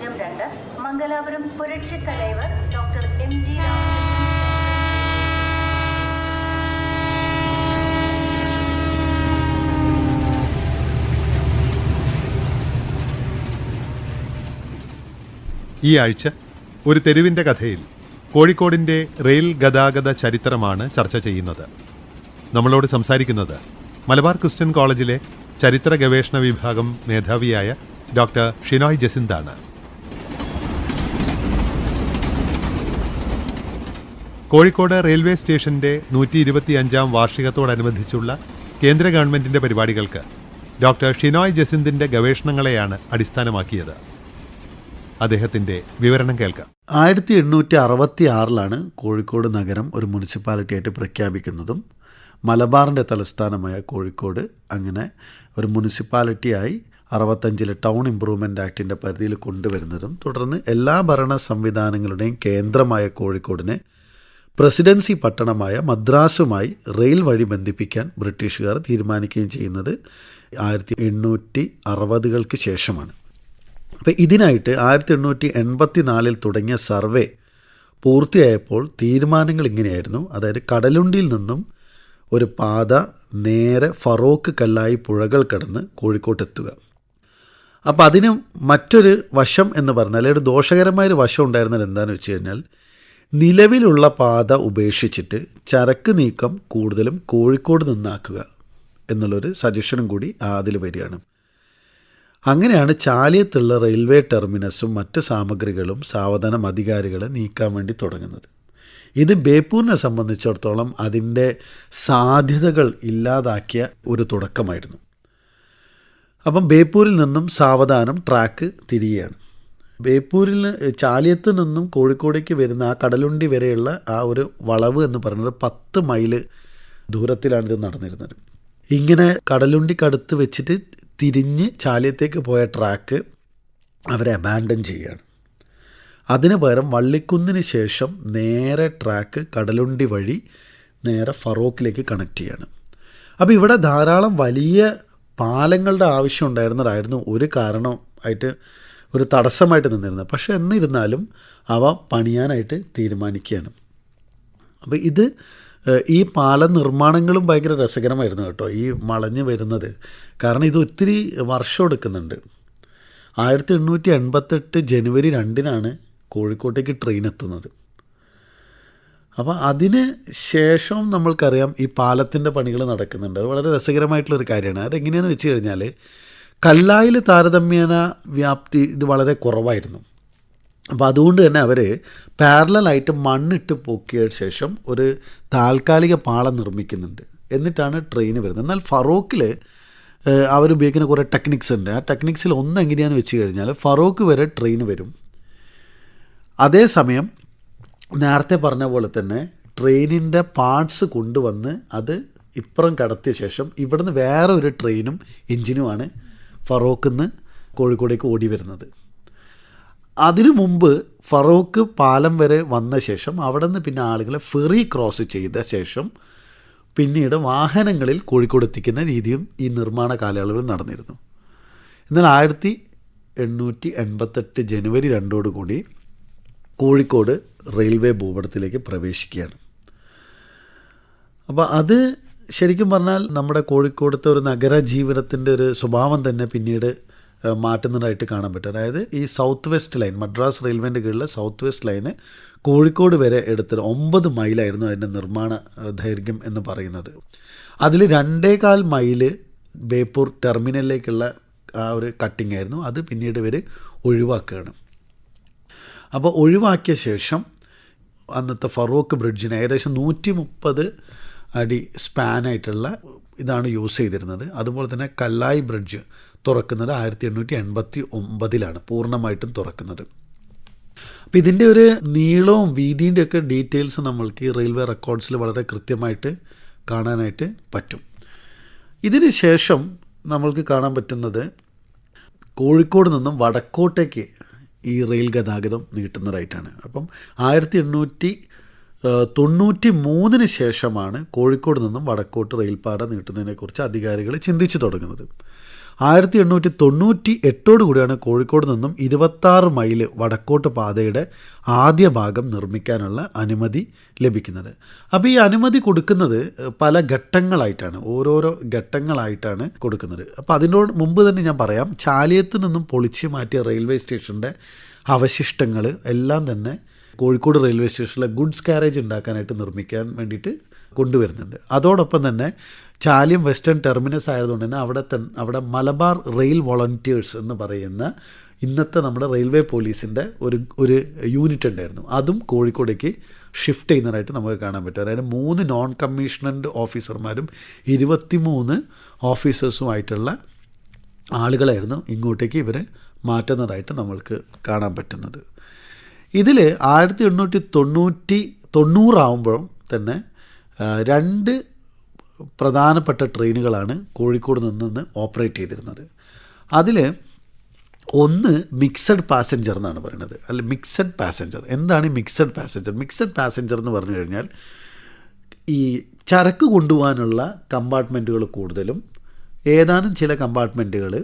പൂജ്യം രണ്ട്. മംഗലാപുരം പുരക്ഷി തലൈവർ ഡോക്ടർ എം ജി ഈ ആഴ്ച ഒരു തെരുവിന്റെ കഥയിൽ കോഴിക്കോടിന്റെ റെയിൽ ഗതാഗത ചരിത്രമാണ് ചർച്ച ചെയ്യുന്നത്. നമ്മളോട് സംസാരിക്കുന്നത് മലബാർ ക്രിസ്ത്യൻ കോളേജിലെ ചരിത്ര ഗവേഷണ വിഭാഗം മേധാവിയായ ഡോക്ടർ ഷിനോയ് ജസിന്താണ്. കോഴിക്കോട് റെയിൽവേ സ്റ്റേഷന്റെ നൂറ്റി ഇരുപത്തിയഞ്ചാം വാർഷികത്തോടനുബന്ധിച്ചുള്ള കേന്ദ്ര ഗവൺമെന്റിന്റെ പരിപാടികൾക്ക് ഡോക്ടർ ഷിനോയ് ജസിന്തിന്റെ ഗവേഷണങ്ങളെയാണ് അടിസ്ഥാനമാക്കിയത്. അദ്ദേഹത്തിന്റെ വിവരണം കേൾക്കാം. ആയിരത്തി എണ്ണൂറ്റി അറുപത്തി ആറിലാണ് കോഴിക്കോട് നഗരം ഒരു മുനിസിപ്പാലിറ്റി ആയിട്ട് പ്രഖ്യാപിക്കുന്നതും മലബാറിന്റെ തലസ്ഥാനമായ കോഴിക്കോട് അങ്ങനെ ഒരു മുനിസിപ്പാലിറ്റിയായി അറുപത്തഞ്ചിലെ ടൗൺ ഇംപ്രൂവ്മെന്റ് ആക്ടിന്റെ പരിധിയിൽ കൊണ്ടുവരുന്നതും തുടർന്ന് എല്ലാ ഭരണ സംവിധാനങ്ങളുടെയും കേന്ദ്രമായ കോഴിക്കോടിനെ പ്രസിഡൻസി പട്ടണമായ മദ്രാസുമായി റെയിൽ വഴി ബന്ധിപ്പിക്കാൻ ബ്രിട്ടീഷുകാർ തീരുമാനിക്കുകയും ചെയ്യുന്നത് ആയിരത്തി എണ്ണൂറ്റി അറുപതുകൾക്ക് ശേഷമാണ്. അപ്പോൾ ഇതിനായിട്ട് ആയിരത്തി എണ്ണൂറ്റി എൺപത്തി നാലിൽ തുടങ്ങിയ സർവേ പൂർത്തിയായപ്പോൾ തീരുമാനങ്ങൾ ഇങ്ങനെയായിരുന്നു. അതായത് കടലുണ്ടിയിൽ നിന്നും ഒരു പാത നേരെ ഫറോക്ക് കല്ലായി പുഴകൾ കടന്ന് കോഴിക്കോട്ടെത്തുക. അപ്പോൾ അതിന് മറ്റൊരു വശം എന്ന് പറഞ്ഞാൽ ഒരു ദോഷകരമായൊരു വശം ഉണ്ടായിരുന്നത് എന്താണെന്ന് വെച്ച് കഴിഞ്ഞാൽ നിലവിലുള്ള പാത ഉപേക്ഷിച്ചിട്ട് ചരക്ക് നീക്കം കൂടുതലും കോഴിക്കോട് നിന്നാക്കുക എന്നുള്ളൊരു സജഷനും കൂടി അതിൽ വരികയാണ്. അങ്ങനെയാണ് ചാലിയത്തുള്ള റെയിൽവേ ടെർമിനസും മറ്റ് സാമഗ്രികളും സാവധാനം അധികാരികളെ നീക്കാൻ വേണ്ടി തുടങ്ങുന്നത്. ഇത് ബേപ്പൂരിനെ സംബന്ധിച്ചിടത്തോളം അതിന്റെ സാധ്യതകൾ ഇല്ലാതാക്കിയ ഒരു തുടക്കമായിരുന്നു. അപ്പം ബേപ്പൂരിൽ നിന്നും സാവധാനം ട്രാക്ക് തിരികെയാണ് ബേപ്പൂരിൽ ചാലിയത്ത് നിന്നും കോഴിക്കോടേക്ക് വരുന്ന ആ കടലുണ്ടി വരെയുള്ള ആ ഒരു വളവ് എന്ന് പറയുന്നത് പത്ത് മൈൽ ദൂരത്തിലാണ് ഇത് നടന്നിരുന്നത്. ഇങ്ങനെ കടലുണ്ടിക്കടുത്ത് വെച്ചിട്ട് തിരിഞ്ഞ് ചാലിയത്തേക്ക് പോയ ട്രാക്ക് അവരെ അബാൻഡൻ ചെയ്യുകയാണ് അതിന് പകരം വള്ളിക്കുന്നിന് ശേഷം നേരെ ട്രാക്ക് കടലുണ്ടി വഴി നേരെ ഫറോക്കിലേക്ക് കണക്ട് ചെയ്യാണ്. അപ്പോൾ ഇവിടെ ധാരാളം വലിയ പാലങ്ങളുടെ ആവശ്യം ഉണ്ടായിരുന്നതായിരുന്നു. ഒരു കാരണം ആയിട്ട് ഒരു തടസ്സമായിട്ട് നിന്നിരുന്നത്. പക്ഷേ എന്നിരുന്നാലും അവ പണിയാനായിട്ട് തീരുമാനിക്കുകയാണ്. അപ്പോൾ ഇത് ഈ പാല നിർമ്മാണങ്ങളും ഭയങ്കര രസകരമായിരുന്നു കേട്ടോ ഈ മളഞ്ഞ് വരുന്നത്. കാരണം ഇത് ഒത്തിരി വർഷം എടുക്കുന്നുണ്ട്. ആയിരത്തി എണ്ണൂറ്റി എൺപത്തെട്ട് ജനുവരി രണ്ടിനാണ് കോഴിക്കോട്ടേക്ക് ട്രെയിൻ എത്തുന്നത്. അപ്പോൾ അതിന് ശേഷം നമ്മൾക്കറിയാം ഈ പാലത്തിന്റെ പണികൾ നടക്കുന്നുണ്ട്. അത് വളരെ രസകരമായിട്ടുള്ളൊരു കാര്യമാണ്. അതെങ്ങനെയാണെന്ന് വെച്ച് കഴിഞ്ഞാൽ കല്ലായിൽ താരതമ്യേന വ്യാപ്തി ഇത് വളരെ കുറവായിരുന്നു. അപ്പോൾ അതുകൊണ്ട് തന്നെ അവർ പാരലായിട്ട് മണ്ണിട്ട് പൊക്കിയ ശേഷം ഒരു താൽക്കാലിക പാളം നിർമ്മിക്കുന്നുണ്ട്. എന്നിട്ടാണ് ട്രെയിൻ വരുന്നത്. എന്നാൽ ഫറോക്കിൽ അവർ ഉപയോഗിക്കുന്ന കുറേ ടെക്നിക്സ് ഉണ്ട്. ആ ടെക്നിക്സിൽ ഒന്ന് എങ്ങനെയാണെന്ന് വെച്ച് കഴിഞ്ഞാൽ ഫറോക്ക് വരെ ട്രെയിൻ വരും. അതേസമയം നേരത്തെ പറഞ്ഞ പോലെ തന്നെ ട്രെയിനിന്റെ പാർട്സ് കൊണ്ടുവന്ന് അത് ഇപ്പുറം കടത്തിയ ശേഷം ഇവിടുന്ന് വേറെ ഒരു ട്രെയിനും എഞ്ചിനുമാണ് ഫറോക്കിൽ നിന്ന് കോഴിക്കോടേക്ക് ഓടി വരുന്നത്. അതിനു മുമ്പ് ഫറോക്ക് പാലം വരെ വന്ന ശേഷം അവിടെ നിന്ന് പിന്നെ ആളുകളെ ഫെറി ക്രോസ് ചെയ്ത ശേഷം പിന്നീട് വാഹനങ്ങളിൽ കോഴിക്കോട് എത്തിക്കുന്ന രീതിയും ഈ നിർമ്മാണ കാലയളവിൽ നടന്നിരുന്നു. എന്നാൽ ആയിരത്തി എണ്ണൂറ്റി എൺപത്തെട്ട് ജനുവരി രണ്ടോടുകൂടി കോഴിക്കോട് റെയിൽവേ ഭൂപടത്തിലേക്ക് പ്രവേശിക്കുകയാണ്. അപ്പോൾ അത് ശരിക്കും പറഞ്ഞാൽ നമ്മുടെ കോഴിക്കോടത്തെ ഒരു നഗര ജീവിതത്തിന്റെ ഒരു സ്വഭാവം തന്നെ പിന്നീട് മാറ്റുന്നതായിട്ട് കാണാൻ പറ്റും. അതായത് ഈ സൗത്ത് വെസ്റ്റ് ലൈൻ മദ്രാസ് റെയിൽവേന്റെ കീഴിലെ സൗത്ത് വെസ്റ്റ് ലൈന് കോഴിക്കോട് വരെ എടുത്തത് ഒമ്പത് മൈലായിരുന്നു അതിന്റെ നിർമ്മാണ ദൈർഘ്യം എന്ന് പറയുന്നത്. അതിൽ രണ്ടേകാൽ മൈൽ ബേപ്പൂർ ടെർമിനലിലേക്കുള്ള ആ ഒരു കട്ടിംഗ് ആയിരുന്നു. അത് പിന്നീട് ഇവർ ഒഴിവാക്കുകയാണ്. അപ്പോൾ ഒഴിവാക്കിയ ശേഷം അന്നത്തെ ഫറൂഖ് ബ്രിഡ്ജിന് ഏകദേശം നൂറ്റി മുപ്പത് അടി സ്പാനായിട്ടുള്ള ഇതാണ് യൂസ് ചെയ്തിരുന്നത്. അതുപോലെ തന്നെ കല്ലായി ബ്രിഡ്ജ് തുറക്കുന്നത് ആയിരത്തി എണ്ണൂറ്റി എൺപത്തി ഒമ്പതിലാണ് പൂർണമായിട്ടും തുറക്കുന്നത്. അപ്പോൾ ഇതിന്റെ ഒരു നീളവും വീതിന്റെ ഒക്കെ ഡീറ്റെയിൽസ് നമ്മൾക്ക് ഈ റെയിൽവേ റെക്കോർഡ്സിൽ വളരെ കൃത്യമായിട്ട് കാണാനായിട്ട് പറ്റും. ഇതിന് ശേഷം നമ്മൾക്ക് കാണാൻ പറ്റുന്നത് കോഴിക്കോട് നിന്നും വടക്കോട്ടേക്ക് ഈ റെയിൽ ഗതാഗതം നീട്ടുന്നതായിട്ടാണ്. അപ്പം ആയിരത്തി എണ്ണൂറ്റി തൊണ്ണൂറ്റി മൂന്നിന് ശേഷമാണ് കോഴിക്കോട് നിന്നും വടക്കോട്ട് റെയിൽപാത നീട്ടുന്നതിനെക്കുറിച്ച് അധികാരികൾ ചിന്തിച്ചു തുടങ്ങുന്നത്. ആയിരത്തി എണ്ണൂറ്റി തൊണ്ണൂറ്റി എട്ടോട് കൂടിയാണ് കോഴിക്കോട് നിന്നും ഇരുപത്താറ് മൈൽ വടക്കോട്ട് പാതയുടെ ആദ്യ ഭാഗം നിർമ്മിക്കാനുള്ള അനുമതി ലഭിക്കുന്നത്. അപ്പോൾ ഈ അനുമതി കൊടുക്കുന്നത് പല ഘട്ടങ്ങളായിട്ടാണ് ഓരോരോ ഘട്ടങ്ങളായിട്ടാണ് കൊടുക്കുന്നത്. അപ്പോൾ അതിനോട് മുമ്പ് തന്നെ ഞാൻ പറയാം ചാലിയത്ത് നിന്നും പൊളിച്ച് മാറ്റിയ റെയിൽവേ സ്റ്റേഷന്റെ അവശിഷ്ടങ്ങൾ എല്ലാം തന്നെ കോഴിക്കോട് റെയിൽവേ സ്റ്റേഷനിലെ ഗുഡ്സ് കാരേജ് ഉണ്ടാക്കാനായിട്ട് നിർമ്മിക്കാൻ വേണ്ടിയിട്ട് കൊണ്ടുവരുന്നുണ്ട്. അതോടൊപ്പം തന്നെ ചാലിയം വെസ്റ്റേൺ ടെർമിനസ് ആയതുകൊണ്ട് തന്നെ അവിടെ തന്നെ അവിടെ മലബാർ റെയിൽ വോളണ്ടിയേഴ്സ് എന്ന് പറയുന്ന ഇന്നത്തെ നമ്മുടെ റെയിൽവേ പോലീസിന്റെ ഒരു ഒരു യൂണിറ്റ് ഉണ്ടായിരുന്നു. അതും കോഴിക്കോടേക്ക് ഷിഫ്റ്റ് ചെയ്യുന്നതായിട്ട് നമുക്ക് കാണാൻ പറ്റും. അതായത് മൂന്ന് നോൺ കമ്മീഷണൻഡ് ഓഫീസർമാരും ഇരുപത്തിമൂന്ന് ഓഫീസേഴ്സുമായിട്ടുള്ള ആളുകളായിരുന്നു ഇങ്ങോട്ടേക്ക് ഇവരെ മാറ്റുന്നതായിട്ട് നമ്മൾക്ക് കാണാൻ പറ്റുന്നത്. ഇതിൽ ആയിരത്തി എണ്ണൂറ്റി തൊണ്ണൂറ്റി തൊണ്ണൂറാവുമ്പോഴും തന്നെ രണ്ട് പ്രധാനപ്പെട്ട ട്രെയിനുകളാണ് കോഴിക്കോട് നിന്ന് ഓപ്പറേറ്റ് ചെയ്തിരുന്നത്. അതിൽ ഒന്ന് മിക്സഡ് പാസഞ്ചർ എന്നാണ് പറയുന്നത്. അല്ല മിക്സഡ് പാസഞ്ചർ. എന്താണ് ഈ മിക്സഡ് പാസഞ്ചർ? മിക്സഡ് പാസഞ്ചർ എന്ന് പറഞ്ഞു കഴിഞ്ഞാൽ ഈ ചരക്ക് കൊണ്ടുപോകാനുള്ള കമ്പാർട്ട്മെന്റുകൾ കൂടുതലും ഏതാനും ചില കമ്പാർട്ട്മെന്റുകൾ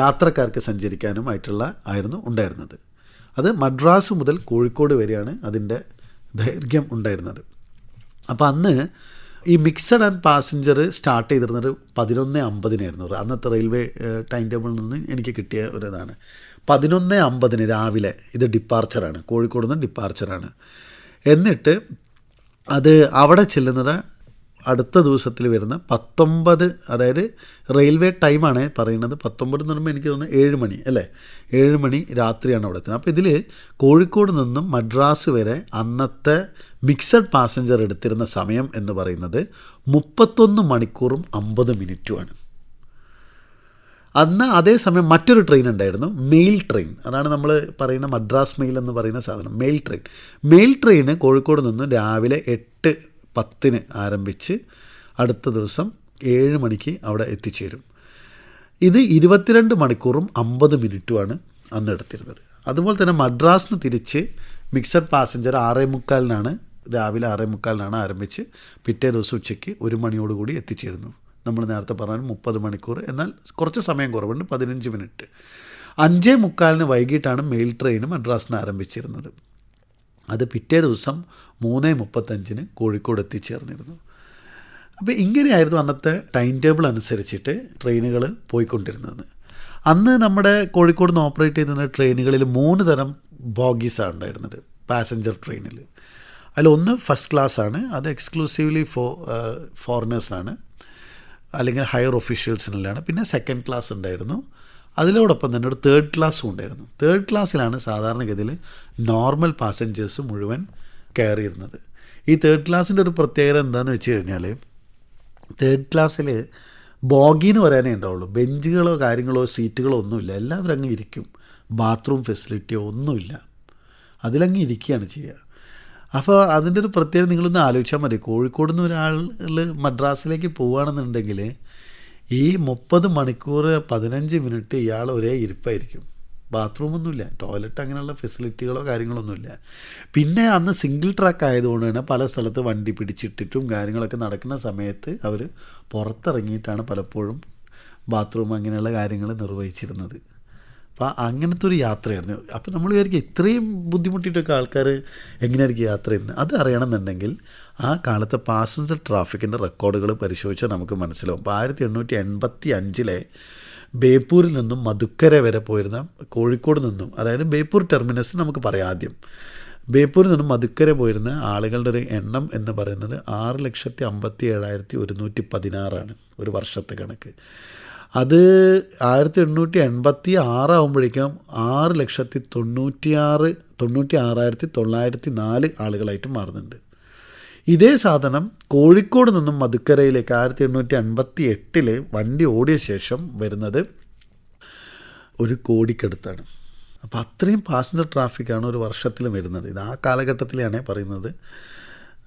യാത്രക്കാർക്ക് സഞ്ചരിക്കാനുമായിട്ടുള്ള ആയിരുന്നു ഉണ്ടായിരുന്നത്. അത് മദ്രാസ് മുതൽ കോഴിക്കോട് വരെയാണ് അതിന്റെ ദൈർഘ്യം ഉണ്ടായിരുന്നത്. അപ്പോൾ അന്ന് ഈ മിക്സഡ് ആൻഡ് പാസഞ്ചർ സ്റ്റാർട്ട് ചെയ്തിരുന്നത് പതിനൊന്ന് അമ്പതിനായിരുന്നു. അന്നത്തെ റെയിൽവേ ടൈം ടേബിളിൽ നിന്ന് എനിക്ക് കിട്ടിയ ഒരു ഇതാണ്. പതിനൊന്ന് അമ്പതിന് രാവിലെ ഇത് ഡിപ്പാർച്ചറാണ് കോഴിക്കോട് നിന്ന് ഡിപ്പാർച്ചറാണ് എന്നിട്ട് അത് അവിടെ ചെല്ലുന്നത് അടുത്ത ദിവസത്തിൽ വരുന്ന പത്തൊമ്പത് അതായത് റെയിൽവേ ടൈമാണ് പറയുന്നത്. പത്തൊമ്പത് എന്ന് പറയുമ്പോൾ എനിക്ക് തോന്നുന്നു ഏഴ് മണി അല്ലേ? ഏഴ് മണി രാത്രിയാണ് അവിടെ എത്തുന്നത്. അപ്പോൾ ഇതിൽ കോഴിക്കോട് നിന്നും മദ്രാസ് വരെ അന്നത്തെ മിക്സഡ് പാസഞ്ചർ എടുത്തിരുന്ന സമയം എന്ന് പറയുന്നത് മുപ്പത്തൊന്ന് മണിക്കൂറും അമ്പത് മിനിറ്റുമാണ്. അന്ന് അതേസമയം മറ്റൊരു ട്രെയിൻ ഉണ്ടായിരുന്നു മെയിൽ ട്രെയിൻ അതാണ് നമ്മൾ പറയുന്ന മദ്രാസ് മെയിൽ എന്ന് പറയുന്ന സാധനം മെയിൽ ട്രെയിൻ മെയിൽ ട്രെയിന് കോഴിക്കോട് നിന്നും രാവിലെ എട്ട് പത്തിന് ആരംഭിച്ച് അടുത്ത ദിവസം ഏഴ് മണിക്ക് അവിടെ എത്തിച്ചേരും. ഇത് ഇരുപത്തിരണ്ട് മണിക്കൂറും അമ്പത് മിനിറ്റുമാണ് അന്ന് എടുത്തിരുന്നത്. അതുപോലെ തന്നെ മദ്രാസിന് തിരിച്ച് മിക്സഡ് പാസഞ്ചർ ആറേ മുക്കാലിനാണ് രാവിലെ ആറേ മുക്കാലിനാണ് ആരംഭിച്ച് പിറ്റേ ദിവസം ഉച്ചയ്ക്ക് ഒരു മണിയോടുകൂടി എത്തിച്ചേരുന്നു. നമ്മൾ നേരത്തെ പറഞ്ഞാൽ മുപ്പത് മണിക്കൂർ എന്നാൽ കുറച്ച് സമയം കുറവുണ്ട് പതിനഞ്ച് മിനിറ്റ്. അഞ്ചേ മുക്കാലിന് വൈകിട്ടാണ് മെയിൽ ട്രെയിൻ മദ്രാസിന് ആരംഭിച്ചിരുന്നത്. അത് പിറ്റേ ദിവസം മൂന്ന് മുപ്പത്തഞ്ചിന് കോഴിക്കോട് എത്തിച്ചേർന്നിരുന്നു. അപ്പോൾ ഇങ്ങനെയായിരുന്നു അന്നത്തെ ടൈം ടേബിൾ അനുസരിച്ചിട്ട് ട്രെയിനുകൾ പോയിക്കൊണ്ടിരുന്നത്. അന്ന് നമ്മുടെ കോഴിക്കോട് നിന്ന് ഓപ്പറേറ്റ് ചെയ്തിരുന്ന ട്രെയിനുകളിൽ മൂന്ന് തരം ബോഗീസാണ് ഉണ്ടായിരുന്നത് പാസഞ്ചർ ട്രെയിനിൽ അതിൽ ഒന്ന് ഫസ്റ്റ് ക്ലാസ് ആണ് അത് എക്സ്ക്ലൂസീവ്ലി ഫോ ഫോറിനേഴ്സാണ് അല്ലെങ്കിൽ ഹയർ ഒഫീഷ്യൽസിനെല്ലാം പിന്നെ സെക്കൻഡ് ക്ലാസ് ഉണ്ടായിരുന്നു അതിലോടൊപ്പം തന്നെ ഒരു തേർഡ് ക്ലാസ്സും ഉണ്ടായിരുന്നു. തേർഡ് ക്ലാസ്സിലാണ് സാധാരണഗതിയിൽ നോർമൽ പാസഞ്ചേഴ്സ് മുഴുവൻ കയറിയിരുന്നത്. ഈ തേർഡ് ക്ലാസ്സിന്റെ ഒരു പ്രത്യേകത എന്താണെന്ന് വെച്ച് കഴിഞ്ഞാൽ തേർഡ് ക്ലാസ്സിൽ ബോഗിന്ന് പറയാനേ ഉണ്ടാവുള്ളൂ. ബെഞ്ചുകളോ കാര്യങ്ങളോ സീറ്റുകളോ ഒന്നുമില്ല. എല്ലാവരും അങ്ങ് ഇരിക്കും. ബാത്റൂം ഫെസിലിറ്റിയോ ഒന്നുമില്ല. അതിലങ്ങ് ഇരിക്കുകയാണ് ചെയ്യുക. അപ്പോൾ അതിന്റെ ഒരു പ്രത്യേകത നിങ്ങളൊന്ന് ആലോചിച്ചാൽ മതി. കോഴിക്കോട് നിന്ന് ഒരാൾ മദ്രാസിലേക്ക് പോവുകയാണെന്നുണ്ടെങ്കിൽ ഈ മുപ്പത് മണിക്കൂർ പതിനഞ്ച് മിനിറ്റ് ഇയാൾ ഒരേ ഇരിപ്പായിരിക്കും. ബാത്റൂമൊന്നുമില്ല ടോയ്ലറ്റ് അങ്ങനെയുള്ള ഫെസിലിറ്റികളോ കാര്യങ്ങളൊന്നുമില്ല. പിന്നെ അന്ന് സിംഗിൾ ട്രാക്ക് ആയതുകൊണ്ട് തന്നെ പല സ്ഥലത്ത് വണ്ടി പിടിച്ചിട്ടിട്ടും കാര്യങ്ങളൊക്കെ നടക്കുന്ന സമയത്ത് അവർ പുറത്തിറങ്ങിയിട്ടാണ് പലപ്പോഴും ബാത്റൂം അങ്ങനെയുള്ള കാര്യങ്ങൾ നിർവഹിച്ചിരുന്നത്. അപ്പോൾ അങ്ങനത്തെ ഒരു യാത്രയായിരുന്നു. അപ്പോൾ നമ്മൾ വിചാരിക്കും ഇത്രയും ബുദ്ധിമുട്ടിയിട്ടൊക്കെ ആൾക്കാർ എങ്ങനെയായിരിക്കും യാത്ര ചെയ്യുന്നത്? അത് അറിയണമെന്നുണ്ടെങ്കിൽ ആ കാലത്തെ പാസഞ്ചർ ട്രാഫിക്കിന്റെ റെക്കോർഡുകൾ പരിശോധിച്ചാൽ നമുക്ക് മനസ്സിലാവും. അപ്പോൾ ആയിരത്തി എണ്ണൂറ്റി എൺപത്തി അഞ്ചിലെ ബേപ്പൂരിൽ നിന്നും മധുക്കര വരെ പോയിരുന്ന കോഴിക്കോട് നിന്നും അതായത് ബേപ്പൂർ ടെർമിനസ് നമുക്ക് പറയാം ആദ്യം. ബേപ്പൂരിൽ നിന്നും മധുക്കര പോയിരുന്ന ആളുകളുടെ ഒരു എണ്ണം എന്ന് പറയുന്നത് ആറ് ലക്ഷത്തി അമ്പത്തി ഏഴായിരത്തി ഒരുന്നൂറ്റി പതിനാറാണ് ഒരു വർഷത്തെ കണക്ക്. അത് ആയിരത്തി എണ്ണൂറ്റി എൺപത്തി ആറാകുമ്പോഴേക്കും ആറ് ലക്ഷത്തി തൊണ്ണൂറ്റിയാറ് തൊണ്ണൂറ്റി ആറായിരത്തി തൊള്ളായിരത്തി നാല് ആളുകളായിട്ട് മാറുന്നുണ്ട്. ഇതേ സാധനം കോഴിക്കോട് നിന്നും മധുക്കരയിലേക്ക് ആയിരത്തി എണ്ണൂറ്റി അൻപത്തി എട്ടിൽ വണ്ടി ഓടിയ ശേഷം വരുന്നത് ഒരു കോടിക്കടുത്താണ്. അപ്പോൾ അത്രയും പാസഞ്ചർ ട്രാഫിക്കാണ് ഒരു വർഷത്തിൽ വരുന്നത്. ഇത് ആ കാലഘട്ടത്തിലാണ് പറയുന്നത്.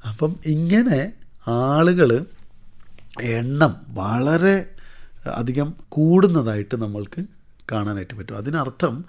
അപ്പം ഇങ്ങനെ ആളുകൾ എണ്ണം വളരെ അധികം കൂടുന്നതായിട്ട് നമ്മൾക്ക് കാണാനായിട്ട് പറ്റും. അതിനർത്ഥം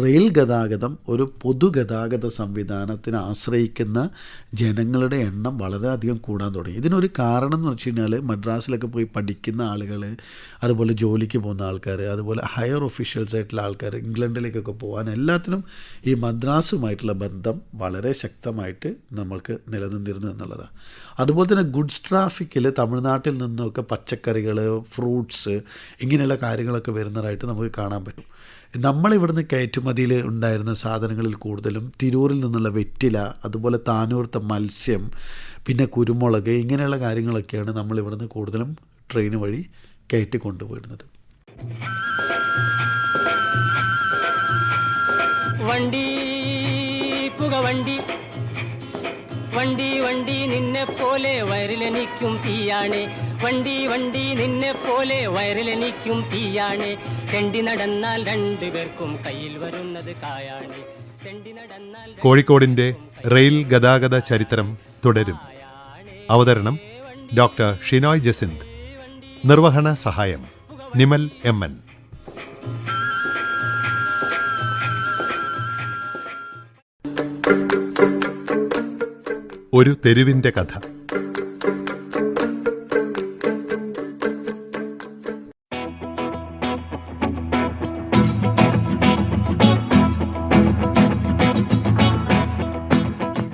റെയിൽ ഗതാഗതം ഒരു പൊതുഗതാഗത സംവിധാനത്തിന് ആശ്രയിക്കുന്ന ജനങ്ങളുടെ എണ്ണം വളരെയധികം കൂടാൻ തുടങ്ങി. ഇതിനൊരു കാരണം എന്ന് വെച്ച് കഴിഞ്ഞാൽ മദ്രാസിലൊക്കെ പോയി പഠിക്കുന്ന ആളുകൾ അതുപോലെ ജോലിക്ക് പോകുന്ന ആൾക്കാർ അതുപോലെ ഹയർ ഒഫീഷ്യൽസ് ആയിട്ടുള്ള ആൾക്കാർ ഇംഗ്ലണ്ടിലേക്കൊക്കെ പോകാൻ എല്ലാത്തിനും ഈ മദ്രാസുമായിട്ടുള്ള ബന്ധം വളരെ ശക്തമായിട്ട് നമ്മൾക്ക് നിലനിന്നിരുന്നു എന്നുള്ളതാണ് അതുപോലെ തന്നെ ഗുഡ്സ് ട്രാഫിക്കിൽ തമിഴ്നാട്ടിൽ നിന്നൊക്കെ പച്ചക്കറികൾ ഫ്രൂട്ട്സ് ഇങ്ങനെയുള്ള കാര്യങ്ങളൊക്കെ വരുന്നതായിട്ട് നമുക്ക് കാണാൻ പറ്റും. നമ്മളിവിടുന്ന് കയറ്റുമതിയിൽ ഉണ്ടായിരുന്ന സാധനങ്ങളിൽ കൂടുതലും തിരൂരിൽ നിന്നുള്ള വെറ്റില അതുപോലെ താനൂർത്തെ മത്സ്യം പിന്നെ കുരുമുളക് ഇങ്ങനെയുള്ള കാര്യങ്ങളൊക്കെയാണ് നമ്മളിവിടുന്ന് കൂടുതലും ട്രെയിൻ വഴി കയറ്റി കൊണ്ടുപോയിരുന്നത്. വണ്ടി പുകവണ്ടി വണ്ടി വണ്ടി നിന്നെ പോലെ വയറിലെനിക്കും തീയാണ്. വണ്ടി വണ്ടി നിന്നെ പോലെ വയറിലെനിക്കും തീയാണ്. തെണ്ടി നടന്നാൽ രണ്ടുപേർക്കും കയ്യിൽ വരുന്നത് കായാണ്. തെണ്ടി നടന്നാൽ കോഴിക്കോടിന്റെ റെയിൽ ഗതാഗത ചരിത്രം തുടരും. അവതരണം ഡോക്ടർ ഷിനോയ് ജസിന്ത്. നിർവഹണ സഹായം നിമൽ എം എൻ. ഒരു തെരുവിന്റെ കഥ.